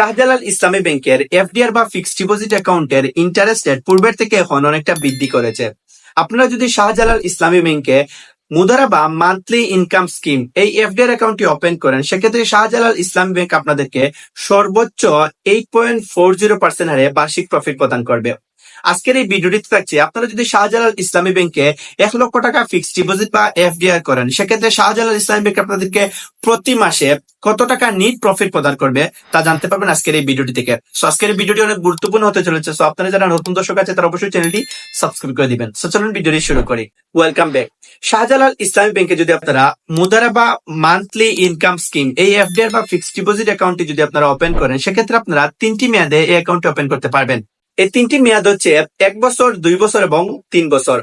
শাহজালাল ইসলামী ব্যাংকের এফডিআর বা fixed deposit অ্যাকাউন্টের ইন্টারেস্ট রেট পূর্বের থেকে এখন অনেকটা বৃদ্ধি করেছে। আপনারা যদি শাহজালাল ইসলামী ব্যাংকে মুদারা বা মান্থলি ইনকাম স্কিম এই এফডিআর অ্যাকাউন্টটি ওপেন করেন, সেক্ষেত্রে শাহজালাল ইসলামী ব্যাংক আপনাদেরকে সর্বোচ্চ eight point four zero percent হারে বার্ষিক প্রফিট প্রদান করবে। আজকের এই ভিডিওটিতে থাকছে, আপনারা যদি শাহজালাল ইসলামী ব্যাংকে এক লক্ষ টাকা ফিক্সড ডিপোজিট বা এফডিআর করেন, সেক্ষেত্রে শাহজালাল ইসলামী ব্যাংক আপনাদেরকে প্রতি মাসে কত টাকা নিট প্রফিট প্রদান করবে তা জানতে পারবেন আজকের এই ভিডিওটি থেকে। সো আজকের ভিডিওটি অনেক গুরুত্বপূর্ণ হতে চলেছে। সো আপনারা যারা নতুন দর্শক আছে তারা অবশ্যই চ্যানেলটি সাবস্ক্রাইব করে দিবেন। সো চলুন ভিডিওটি শুরু করি। ওয়েলকাম ব্যাক শাহজালাল ইসলামী ব্যাংকে যদি আপনারা মুদারা বা মান্থলি ইনকাম স্কিম এই এফডিআর বা ফিক্সড ডিপোজিট অ্যাকাউন্টটি যদি আপনারা ওপেন করেন, সেক্ষেত্রে আপনারা তিনটি মেয়াদে এই অ্যাকাউন্টটি ওপেন করতে পারবেন। এই তিনটি মেয়াদ হচ্ছে এক বছর, দুই বছর এবং তিন বছর।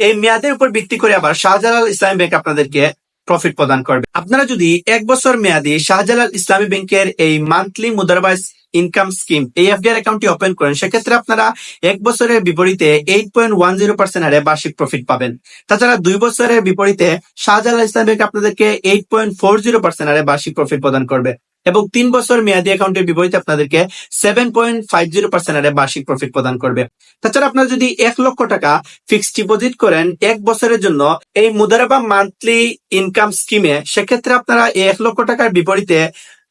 এই মেয়াদের উপর ভিত্তি করে আবার শাহজালাল ইসলামী ব্যাংক আপনাদেরকে প্রফিট প্রদান করবে। আপনারা যদি এক বছর মেয়াদি শাহজালাল ইসলামী ব্যাংকের এই মান্থলি মুদারবাইজ ইনকাম স্কিম এই এফডিআর অ্যাকাউন্টটি ওপেন করেন, সেক্ষেত্রে আপনারা এক বছরের বিপরীতে eight point one zero percent হারে বার্ষিক প্রফিট পাবেন। তাছাড়া দুই বছরের বিপরীতে শাহজালাল ইসলামী ব্যাংক আপনাদেরকে eight point four zero percent হারে বার্ষিক প্রফিট প্রদান করবে। এবং তিন বছর মেয়াদি অ্যাকাউন্টের বিপরীতে আপনাদেরকে seven point five zero percent হারে বার্ষিক প্রফিট প্রদান করবে। তাছাড়া আপনারা যদি এক লক্ষ টাকা ফিক্সড ডিপোজিট করেন, এক বছরের জন্য এই মুদারাবা মান্থলি ইনকাম স্কিমে সেক্ষেত্রে আপনারা এক লক্ষ টাকার বিপরীতে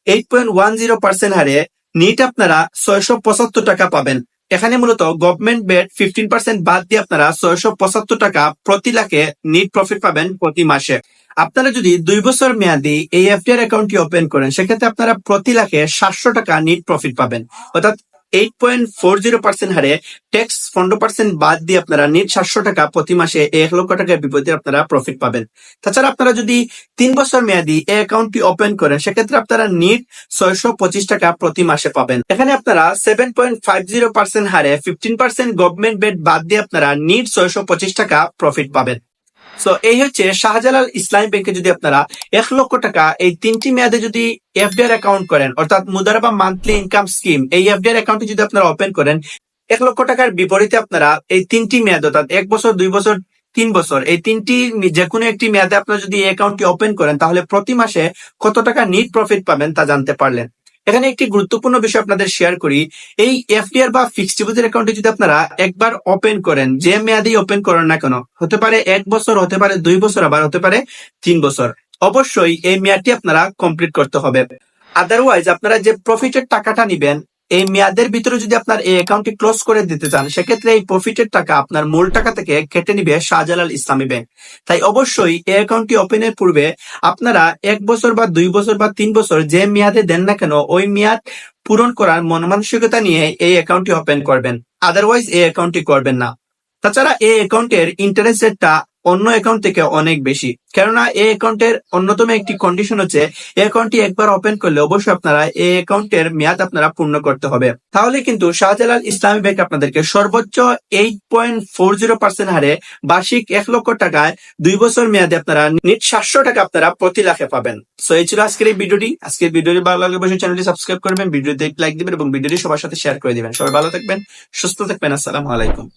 eight point one zero percent হারে নিট আপনারা ছয়শো পঁচাত্তর টাকা পাবেন। এখানে মূলত গভর্নমেন্ট বেড ফিফটিন পার্সেন্ট বাদ দিয়ে আপনারা ছয়শো পঁচাত্তর টাকা প্রতি লাখে নিট প্রফিট পাবেন প্রতি মাসে। আপনারা যদি দুই বছর মেয়াদি এই এফডিআর অ্যাকাউন্টটি ওপেন করেন, সেক্ষেত্রে আপনারা প্রতি লাখে সাতশো টাকা নিট প্রফিট পাবেন। অর্থাৎ eight point four zero percent হারে ট্যাক্স পনেরো পার্সেন্ট বাদ দিয়ে আপনারা নিট সাতশো টাকা প্রতি মাসে এক লক্ষ টাকার বিপরীতে আপনারা প্রফিট পাবেন। তাছাড়া আপনারা যদি তিন বছর মেয়াদি এই অ্যাকাউন্টটি ওপেন করেন সেক্ষেত্রে আপনারা নিট ছয়শো পঁচিশ টাকা প্রতি মাসে পাবেন। এখানে আপনারা seven point five zero percent হারে ফিফটিন পার্সেন্ট গভর্নমেন্ট বেড বাদ দিয়ে আপনারা নিট ছয়শো পঁচিশ টাকা প্রফিট পাবেন। সো এই হচ্ছে শাহজালাল ইসলামী ব্যাংকে যদি আপনারা এক লক্ষ টাকা এই তিনটি মেয়াদে যদি এফডিআর অ্যাকাউন্ট করেন, অর্থাৎ মুদারাবা মান্থলি ইনকাম স্কিম এই এফডিআর অ্যাকাউন্টটি যদি আপনারা ওপেন করেন, এক লক্ষ টাকার বিপরীতে আপনারা এই তিনটি মেয়াদ, অর্থাৎ এক বছর, দুই বছর, তিন বছর, এই তিনটি যে কোনো একটি মেয়াদে আপনারা যদি এই অ্যাকাউন্টটি ওপেন করেন, তাহলে প্রতি মাসে কত টাকা নিট প্রফিট পাবেন তা জানতে পারলেন। এখানে একটি গুরুত্বপূর্ণ বিষয় আপনাদের শেয়ার করি। এই এফডিআর বা ফিক্সড ডিপোজিট অ্যাকাউন্টে যদি আপনারা একবার ওপেন করেন, যে মেয়াদেই ওপেন করেন না কেন, হতে পারে এক বছর, হতে পারে দুই বছর, আবার হতে পারে তিন বছর, অবশ্যই এই মেয়াদটি আপনারা কমপ্লিট করতে হবে। আদারওয়াইজ আপনারা যে প্রফিটের টাকাটা নিবেন এই মেয়াদের ভিতরে যদি আপনার এই অ্যাকাউন্টটি ক্লোজ করে দিতে চান, সেক্ষেত্রে এই প্রফিটের টাকা আপনার মূল টাকা থেকে কেটে নিবে শাহজালাল ইসলামী ব্যাংক তাই অবশ্যই এই অ্যাকাউন্টটি ওপেনের পূর্বে আপনারা এক বছর বা দুই বছর বা তিন বছর যে মেয়াদে দেন না কেন, ওই মেয়াদ পূরণ করার মন মানসিকতা নিয়ে এই অ্যাকাউন্টটি ওপেন করবেন। আদারওয়াইজ এই অ্যাকাউন্টটি করবেন না। তাছাড়া এই অ্যাকাউন্টের ইন্টারেস্ট রেটটা অন্য অ্যাকাউন্ট থেকে অনেক বেশি। কেননা এই অ্যাকাউন্টের অন্যতম একটি কন্ডিশন হচ্ছে এই অ্যাকাউন্টটি একবার ওপেন করলে অবশ্যই আপনারা এই অ্যাকাউন্টের মেয়াদ আপনারা পূর্ণ করতে হবে। তাহলে কিন্তু শাহজালাল ইসলামী ব্যাংক আপনাদেরকে সর্বোচ্চ eight point four zero percent হারে বার্ষিক এক লক্ষ টাকায় দুই বছর মেয়াদে আপনারা নিট সাতশো টাকা আপনারা প্রতি লাখে পাবেন। সো এই ছিল আজকের এই ভিডিওটি। আজকের ভিডিওটি ভালো লাগলে অবশ্যই চ্যানেলটি সাবস্ক্রাইব করবেন, ভিডিওতে লাইক দিবেন এবং ভিডিওটি সবার সাথে শেয়ার করে দিবেন। সবাই ভালো থাকবেন, সুস্থ থাকবেন। আসসালামু আলাইকুম।